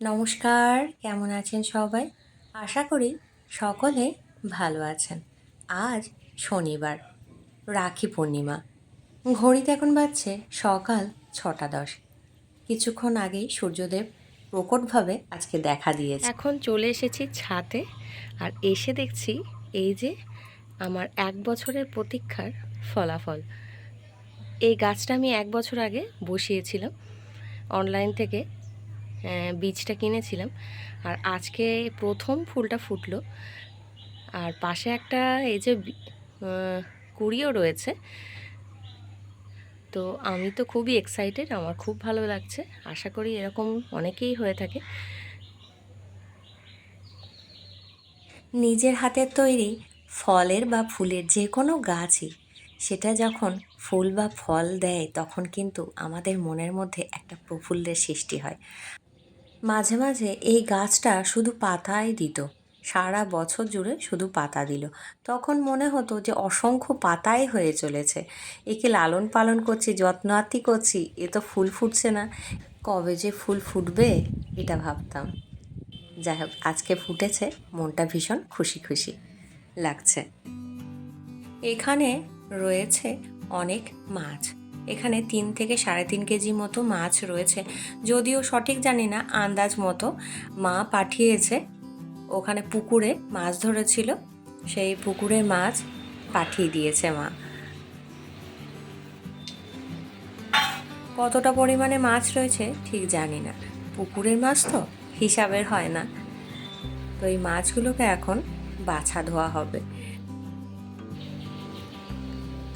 নমস্কার, কেমন আছেন সবাই? আশা করি সকলে ভালো আছেন। আজ শনিবার, রাখি পূর্ণিমা। ঘড়িতে এখন বাজছে সকাল ছটা দশ। কিছুক্ষণ আগেই সূর্যদেব প্রকটভাবে আজকে দেখা দিয়েছে। এখন চলে এসেছি ছাদে আর এসে দেখছি এই যে আমার এক বছরের প্রতীক্ষার ফলাফল। এই গাছটা আমি এক বছর আগে বসিয়েছিলাম অনলাইন থেকে বীজটা কিনেছিলাম। আর আজকে প্রথম ফুলটা ফুটলো। আর পাশে একটা এই যে কুড়িও রয়েছে। তো আমি তো খুবই এক্সাইটেড আমার খুব ভালো লাগছে। আশা করি এরকম অনেকেই হয়ে থাকে। নিজের হাতের তৈরি ফলের বা ফুলের যে কোনো গাছই, সেটা যখন ফুল বা ফল দেয়, তখন কিন্তু আমাদের মনের মধ্যে একটা প্রফুল্লের সৃষ্টি হয়। মাঝে মাঝে এই গাছটা শুধু পাতাই দিত। সারা বছর জুড়ে শুধু পাতা দিল। তখন মনে হতো যে অসংখ্য পাতাই হয়ে চলেছে। একে লালন পালন করছি যত্নার্থী করছি, এ তো ফুল ফুটছে না। কবে যে ফুল ফুটবে, এটা ভাবতাম। যাই হোক, আজকে ফুটেছে, মনটা ভীষণ খুশি খুশি লাগছে। এখানে রয়েছে অনেক মাছ। এখানে তিন থেকে সাড়ে তিন কেজি মতো মাছ রয়েছে। যদিও সঠিক জানি না, আন্দাজ মতো মা পাঠিয়েছে। ওখানে পুকুরে মাছ ধরেছিল, সেই পুকুরে মাছ পাঠিয়ে দিয়েছে মা। কতটা পরিমাণে মাছ রয়েছে ঠিক জানি না। পুকুরের মাছ তো হিসাবের হয় না। তো এই মাছগুলোকে এখন বাছা ধোয়া হবে।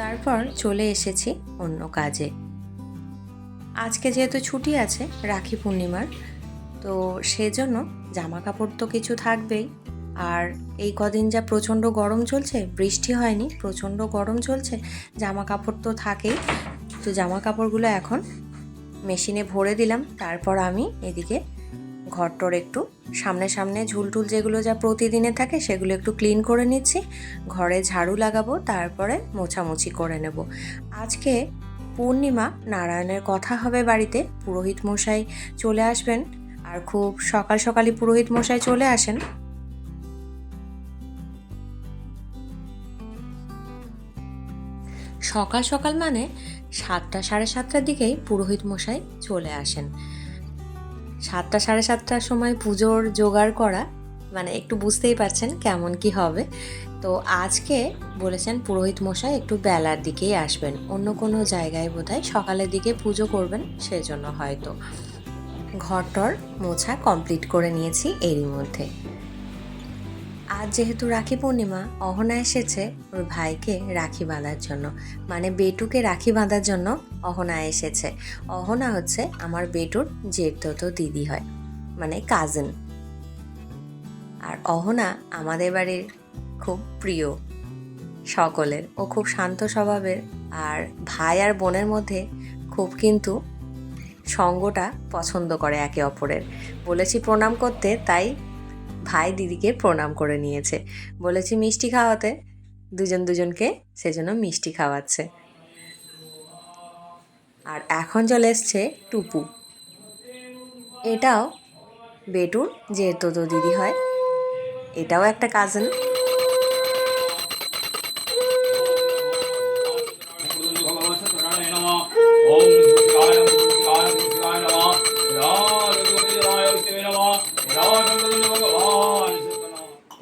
তারপর চলে এসেছি অন্য কাজে। আজকে যেহেতু ছুটি আছে রাখি পূর্ণিমার, তো সেজন্য জামা কাপড় তো কিছু থাকবেই। আর এই কদিন যা প্রচণ্ড গরম চলছে, বৃষ্টি হয়নি, প্রচণ্ড গরম চলছে জামা কাপড় তো থাকেই। তো জামা কাপড়গুলো এখন মেশিনে ভরে দিলাম, তারপর আমি এদিকে ঘরটর একটু সামনে সামনে ঝুলটুল যেগুলো যা প্রতিদিনে থাকে সেগুলো একটু ক্লিন করে নিচ্ছি। ঘরে ঝাড়ু লাগাবো, তারপরে মোছামুছি করে নেব। আজকে পূর্ণিমা, নারায়ণের কথা হবে বাড়িতে। পুরোহিত মশাই চলে আসবেন আর খুব সকাল সকালই পুরোহিত মশাই চলে আসেন। সকাল সকাল মানে সাতটা সাড়ে সাতটার দিকেই পুরোহিত মশাই চলে আসেন। সাতটা, সাড়ে সাতটার সময় পুজোর জোগাড় করা মানে একটু বুঝতেই পারছেন কেমন কি হবে। তো আজকে বলেছেন পুরোহিত মশাই একটু বেলার দিকেই আসবেন, অন্য কোনো জায়গায় বোধ হয় সকালের দিকে পুজো করবেন সেজন্য হয়তো। ঘরটর মোছা কমপ্লিট করে নিয়েছি এরই মধ্যে। আজ যেহেতু রাখি পূর্ণিমা, অহনা এসেছে ওর ভাইকে রাখি বাঁধার জন্য। মানে বেটুকে রাখি বাঁধার জন্য অহনা এসেছে। অহনা হচ্ছে আমার বেটুর জেঠতো দিদি হয় মানে কাজিন আর অহনা আমাদের বাড়ির খুব প্রিয় সকলের। ও খুব শান্ত স্বভাবের আর ভাই আর বোনের মধ্যে খুব কিন্তু সঙ্গটা পছন্দ করে একে অপরের। বলেছি প্রণাম করতে, তাই ভাই দিদিকে প্রণাম করে নিয়েছে। বলেছি, মিষ্টি খাওয়াতে। দুজন দুজনকে সেজন্য মিষ্টি খাওয়াচ্ছে। আর এখন চলে এসছে টুপু। এটাও বেটুর, যেহেতু তো দিদি হয়, এটাও একটা কাজিন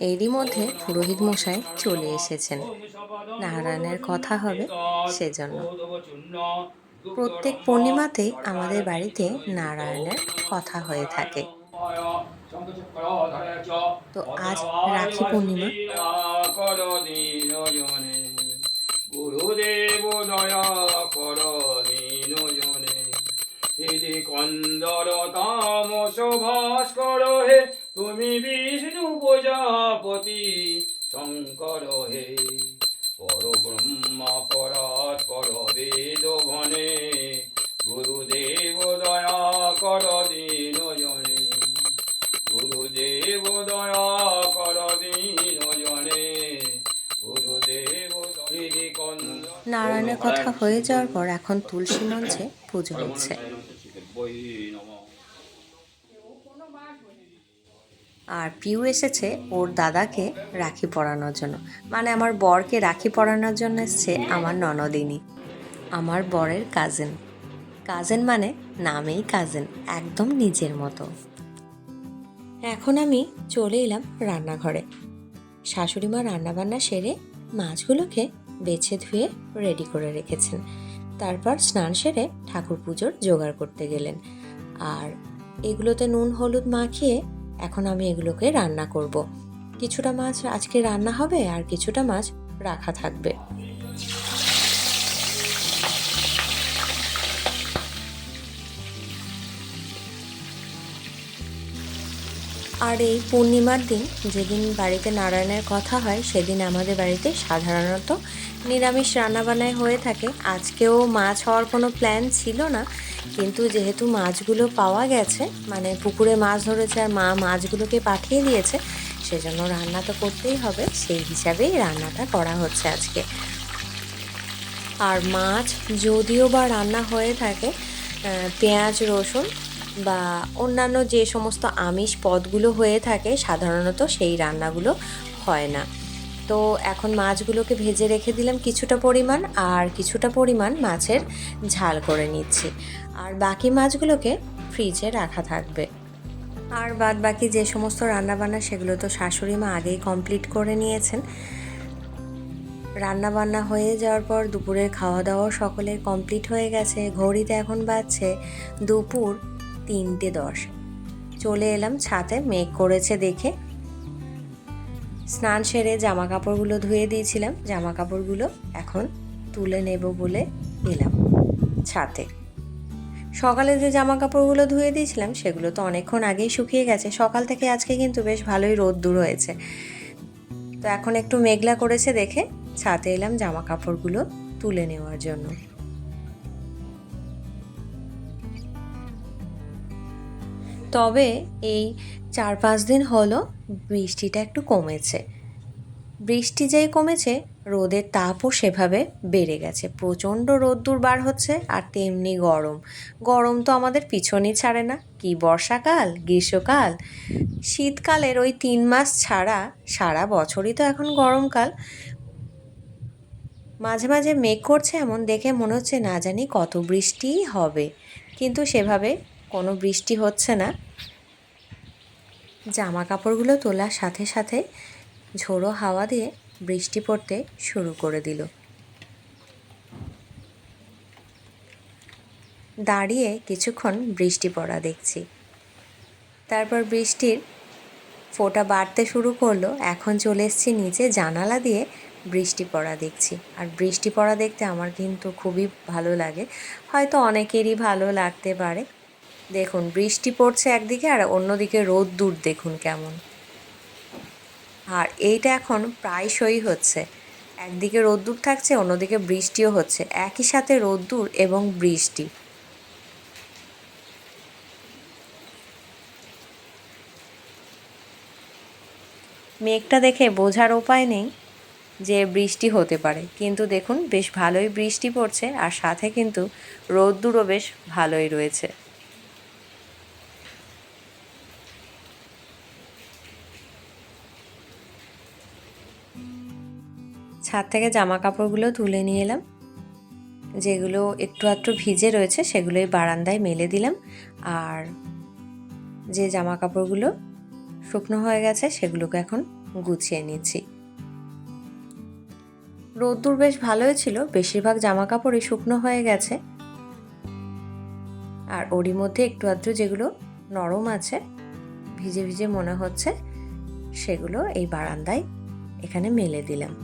এরই মধ্যে পুরোহিত মশাই চলে এসেছেন। নারায়ণের কথা হবে সেজন্য। প্রত্যেক পূর্ণিমাতেই আমাদের বাড়িতে নারায়ণের কথা হয়ে থাকে। তো আজ রাখি পূর্ণিমা। গুরুদেব দয়া কর তুমি বিষ্ণু প্রজাপতি শঙ্কর হে। পর ব্রহ্মা পরাৎ পর বেদ ঘনে গুরুদেব দয়া কর দীন জনে। গুরুদেব দয়া কর দীন জনে। গুরুদেব নারায়ণের কথা হয়ে যাওয়ার পর এখন তুলসী মঞ্চে পুজো হচ্ছে। আর পিউ এসেছে ওর দাদাকে রাখি পরানোর জন্য। মানে আমার বরকে রাখি পরানোর জন্য এসছে আমার ননদিনী। আমার বরের কাজেন কাজেন মানে নামেই কাজেন একদম নিজের মতো। এখন আমি চলে এলাম রান্নাঘরে। শাশুড়ি মা রান্নাবান্না সেরে মাছগুলোকে বেছে ধুয়ে রেডি করে রেখেছেন। তারপর স্নান সেরে ঠাকুর পুজোর জোগাড় করতে গেলেন। আর এগুলোতে নুন, হলুদ মাখিয়ে এখন আমি এগুলোকে রান্না করব। কিছুটা মাছ আজকে রান্না হবে আর কিছুটা মাছ রাখা থাকবে আর এই পূর্ণিমার দিন যেদিন বাড়িতে নারায়ণের কথা হয়, সেদিন আমাদের বাড়িতে সাধারণত নিরামিষ রান্নাবান্নায় হয়ে থাকে। আজকেও মাছ হওয়ার কোনো প্ল্যান ছিল না, কিন্তু যেহেতু মাছগুলো পাওয়া গেছে মানে পুকুরে মাছ ধরেছে আর মা মাছগুলোকে পাঠিয়ে দিয়েছে, সেজন্য রান্না তো করতেই হবে। সেই হিসাবেই রান্নাটা করা হচ্ছে আজকে। আর মাছ যদিও বা রান্না হয়ে থাকে পেঁয়াজ, রসুন বা অন্যান্য যে সমস্ত আমিষ পদগুলো হয়ে থাকে, সাধারণত সেই রান্নাগুলো হয় না। তো এখন মাছগুলোকে ভেজে রেখে দিলাম কিছুটা পরিমাণ আর কিছুটা পরিমাণ মাছের ঝাল করে নিচ্ছি। আর বাকি মাছগুলোকে ফ্রিজে রাখা থাকবে। আর বাদ বাকি যে সমস্ত রান্নাবান্না সেগুলো তো শাশুড়ি মা আগেই কমপ্লিট করে নিয়েছেন। রান্না বান্না হয়ে যাওয়ার পর দুপুরের খাওয়া দাওয়া সকলের কমপ্লিট হয়ে গেছে। ঘড়িতে এখন বাজছে দুপুর তিনটে দশ। চলে এলাম ছাতে মেঘ করেছে দেখে। স্নান সেরে জামা কাপড়গুলো ধুয়ে দিয়েছিলাম। জামা কাপড়গুলো এখন তুলে নেব বলে এলাম ছাতে সকালে যে জামা কাপড়গুলো ধুয়ে দিয়েছিলাম, সেগুলো তো অনেকক্ষণ আগেই শুকিয়ে গেছে। সকাল থেকে আজকে কিন্তু বেশ ভালোই রোদ দূর হয়েছে। তো এখন একটু মেঘলা করেছে দেখে ছাতে এলাম জামা কাপড়গুলো তুলে নেওয়ার জন্য। তবে এই চার পাঁচ দিন হলো বৃষ্টিটা একটু কমেছে। বৃষ্টি যেই কমেছে, রোদের তাপও সেভাবে বেড়ে গেছে। প্রচণ্ড রোদ্দুর বার হচ্ছে আর তেমনি গরম। গরম তো আমাদের পিছনই ছাড়ে না। কি বর্ষাকাল, গ্রীষ্মকাল? শীতকালের ওই তিন মাস ছাড়া সারা বছরই তো এখন গরমকাল। মাঝে মাঝে মেঘ করছে এমন দেখে মনে হচ্ছে না জানি কত বৃষ্টিই হবে। কিন্তু সেভাবে কোনো বৃষ্টি হচ্ছে না। জামা কাপড়গুলো তোলার সাথে সাথে ঝোড়ো হাওয়া দিয়ে বৃষ্টি পড়তে শুরু করে দিল। দাঁড়িয়ে কিছুক্ষণ বৃষ্টি পড়া দেখছি। তারপর বৃষ্টির ফোঁটা বাড়তে শুরু করল। এখন চলে এসেছি নিচে জানালা দিয়ে বৃষ্টি পড়া দেখছি। আর বৃষ্টি পড়া দেখতে আমার কিন্তু খুবই ভালো লাগে। হয়তো অনেকেরই ভালো লাগতে পারে। দেখুন, বৃষ্টি পড়ছে একদিকে আর অন্যদিকে রোদ দূর দেখুন কেমন। আর এইটা এখন প্রায়শই হচ্ছে। একদিকে রোদ্দুর থাকছে, অন্যদিকে বৃষ্টিও হচ্ছে। একই সাথে রোদ্দুর এবং বৃষ্টি। মেঘটা দেখে বোঝার উপায় নেই যে বৃষ্টি হতে পারে। কিন্তু দেখুন, বেশ ভালোই বৃষ্টি পড়ছে আর সাথে কিন্তু রোদ্দুরও বেশ ভালোই রয়েছে। ছাদ থেকে জামা কাপড়গুলো তুলে নিয়ে এলাম। যেগুলো একটু আধটু ভিজে রয়েছে সেগুলোই বারান্দায় মেলে দিলাম। আর যে জামা কাপড়গুলো শুকনো হয়ে গেছে, সেগুলোকে এখন গুছিয়ে নিচ্ছি। রোদ্দুর বেশ ভালোই ছিল, বেশিরভাগ জামা কাপড়ই শুকনো হয়ে গেছে। আর ওরই মধ্যে একটু আধটু যেগুলো নরম আছে, ভিজে ভিজে মনে হচ্ছে, সেগুলো এই বারান্দায় এখানে মেলে দিলাম।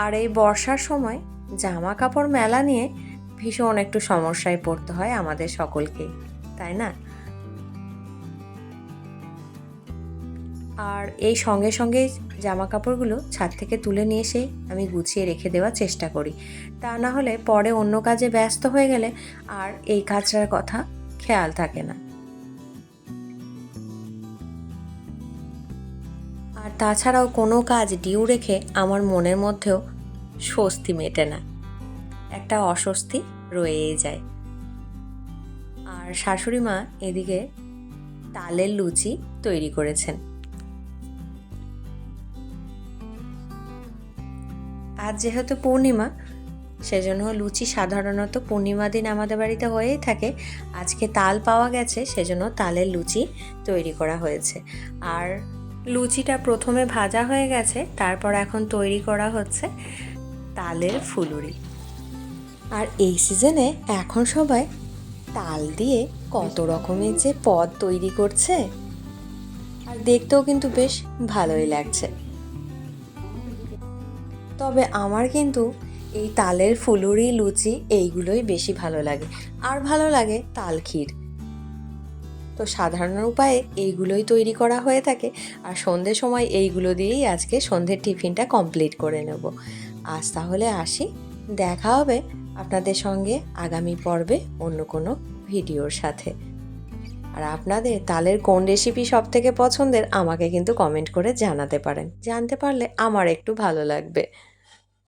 আর এই বর্ষার সময় জামা কাপড় মেলা নিয়ে ভীষণ একটু সমস্যায় পড়তে হয় আমাদের সকলকেই তাই না? আর এই সঙ্গে সঙ্গে জামা কাপড়গুলো ছাদ থেকে তুলে নিয়ে এসে আমি গুছিয়ে রেখে দেওয়ার চেষ্টা করি। তা না হলে পরে অন্য কাজে ব্যস্ত হয়ে গেলে আর এই কাজটার কথা খেয়াল থাকে না। আর তাছাড়াও কোনো কাজ ডিউ রেখে আমার মনের মধ্যেও স্বস্তি মেটে না। একটা অস্বস্তি রয়েই যায়। আর শাশুড়ি মা এদিকে তালের লুচি তৈরি করেছেন। আজ যেহেতু পূর্ণিমা, সেজন্য লুচি সাধারণত পূর্ণিমা দিন আমাদের বাড়িতে হয়েই থাকে। আজকে তাল পাওয়া গেছে, সেজন্য তালের লুচি তৈরি করা হয়েছে। আর লুচিটা প্রথমে ভাজা হয়ে গেছে, তারপর এখন তৈরি করা হচ্ছে তালের ফুলুরি। আর এই সিজনে এখন সবাই তাল দিয়ে কত রকমের যে পদ তৈরি করছে, আর দেখতেও কিন্তু বেশ ভালোই লাগছে। তবে আমার কিন্তু এই তালের ফুলুরি, লুচি এইগুলোই বেশি ভালো লাগে, আর ভালো লাগে তাল ক্ষীর। তো সাধারণ উপায়ে এইগুলোই তৈরি করা হয়ে থাকে। আর সন্ধ্যের সময় এইগুলো দিয়েই আজকে সন্ধ্যের টিফিনটা কমপ্লিট করে নেব। আজ তাহলে আসি। দেখা হবে আপনাদের সঙ্গে আগামী পর্বে অন্য কোনো ভিডিওর সাথে। আর আপনাদের তালের কোন রেসিপি সব থেকে পছন্দের আমাকে কিন্তু কমেন্ট করে জানাতে পারেন। জানতে পারলে আমার একটু ভালো লাগবে।